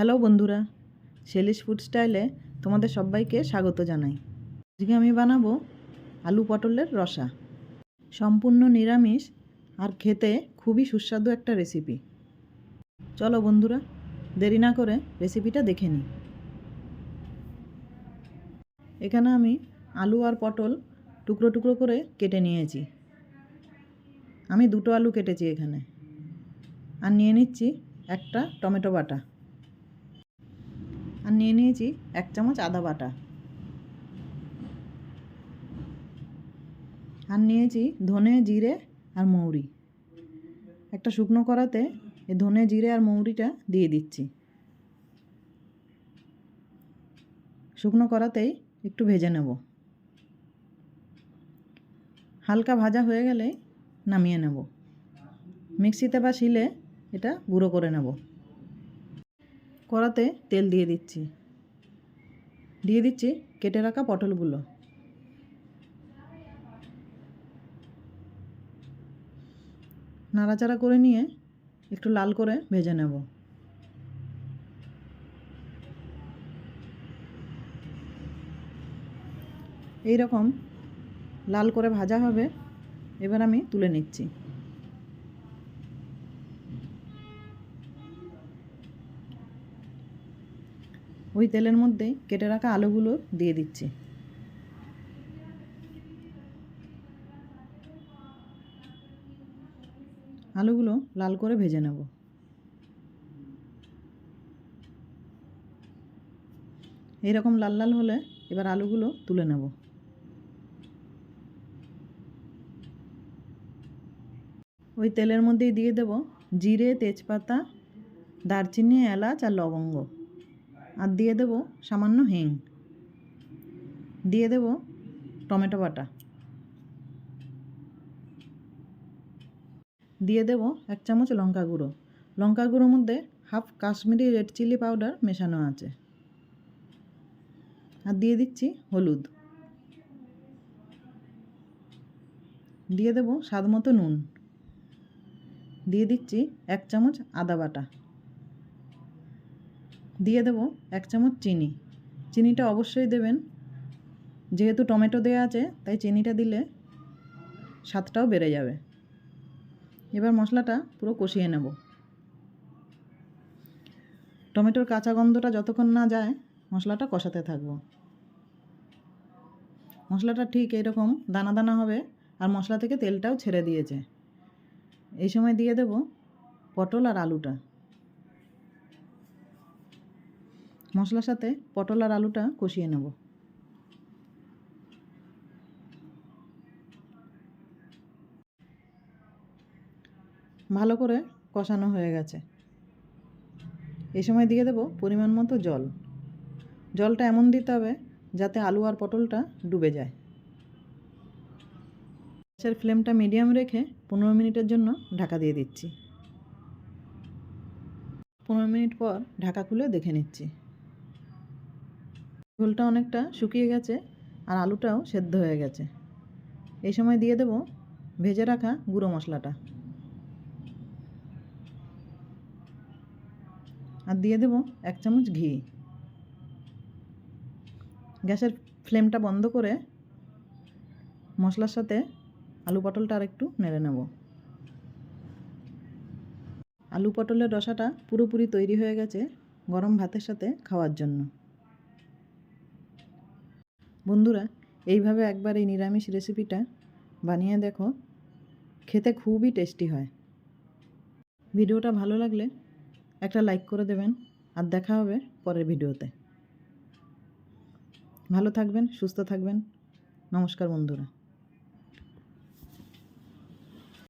Hello বন্ধুরা শেলিশ food স্টাইলে তোমাদের সবাইকে স্বাগত জানাই। আজকে আমি বানাবো আলু পটলের রসা। সম্পূর্ণ নিরামিষ আর খেতে খুবই সুস্বাদু একটা রেসিপি চলো বন্ধুরা, দেরি না করে রেসিপিটা দেখে নিই। এখানে আমি আলু আর পটল টুকরো টুকরো করে কেটে নিয়েছি। আমি দুটো আলু কেটেছি এখানে। আর নিয়ে নিচ্ছি একটা টমেটো বাটা। আর নিয়ে নিয়েছি এক চামচ আদা বাটা। আর নিয়েছি ধনে, জিরে আর মৌরি। একটা শুকনো করাতে এই ধনে, জিরে আর মৌরিটা দিয়ে দিচ্ছি। শুকনো করাতেই একটু ভেজে নেব। হালকা ভাজা হয়ে গেলে নামিয়ে নেব। মিক্সিতে বা শিলে এটা গুঁড়ো করে নেব। কড়াতে তেল দিয়ে দিচ্ছি। দিয়ে দিচ্ছি কেটে রাখা পটলগুলো। নাড়াচাড়া করে নিয়ে একটু লাল করে ভেজে নেব। এই রকম লাল করে ভাজা হবে, এবার আমি তুলে নিচ্ছি। ওই তেলের মধ্যে কেটে রাখা আলুগুলো দিয়ে দিচ্ছি। আলুগুলো লাল করে ভেজে নেব। এইরকম লাল লাল হলে এবার আলুগুলো তুলে নেব। ওই তেলের মধ্যেই দিয়ে দেব জিরে, তেজপাতা, দারচিনি, এলাচ আর লবঙ্গ। আর দিয়ে দেব সামান্য হিং। দিয়ে দেব টমেটো বাটা। দিয়ে দেব এক চামচ লঙ্কা গুঁড়ো। লঙ্কা গুঁড়োর মধ্যে half Kashmiri red chilli powder মেশানো আছে। আর দিয়ে দিচ্ছি হলুদ। দিয়ে দেব স্বাদ মতো নুন। দিয়ে দিচ্ছি এক চামচ আদা বাটা। দিয়ে দেব এক চামচ চিনি। চিনিটা অবশ্যই দেবেন। যেহেতু টমেটো দেওয়া আছে, তাই চিনিটা দিলে স্বাদটাও বেড়ে যাবে। এবার মশলাটা পুরো কষিয়ে নেব। টমেটোর কাঁচা গন্ধটা যতক্ষণ না যায়, মশলাটা কষাতে থাকব। মশলাটা ঠিক এরকম দানা দানা হবে, আর মশলা থেকে তেলটাও ছেড়ে দিয়েছে। এই সময় দিয়ে দেব পটল আর আলুটা। মশলার সাথে পটল আর আলুটা কষিয়ে নেব। ভালো করে কষানো হয়ে গেছে। এই সময় দিয়ে দেব পরিমাণ মতো জল। জলটা এমন দিতে হবে যাতে আলু আর পটলটা ডুবে যায়। গ্যাসের ফ্লেমটা মিডিয়াম রেখে পনেরো মিনিটের জন্য ঢাকা দিয়ে দিচ্ছি। পনেরো মিনিট পর ঢাকা খুলে দেখে নিচ্ছি। ঝোলটা অনেকটা শুকিয়ে গেছে আর আলুটাও সেদ্ধ হয়ে গেছে। এই সময় দিয়ে দেব ভেজে রাখা গুঁড়ো মশলাটা। আর দিয়ে দেব এক চামচ ঘি। গ্যাসের ফ্লেমটা বন্ধ করে মশলার সাথে আলু পটলটা আর একটু নেড়ে নেব। আলু পটলের রসাটা পুরোপুরি তৈরি হয়ে গেছে গরম ভাতের সাথে খাওয়ার জন্য। বন্ধুরা, এইভাবে একবার এই নিরামিষ রেসিপিটা বানিয়ে দেখো, খেতে খুবই টেস্টি হয়। ভিডিওটা ভালো লাগলে একটা লাইক করে দেবেন, আর দেখা হবে পরের ভিডিওতে। ভালো থাকবেন, সুস্থ থাকবেন। নমস্কার বন্ধুরা।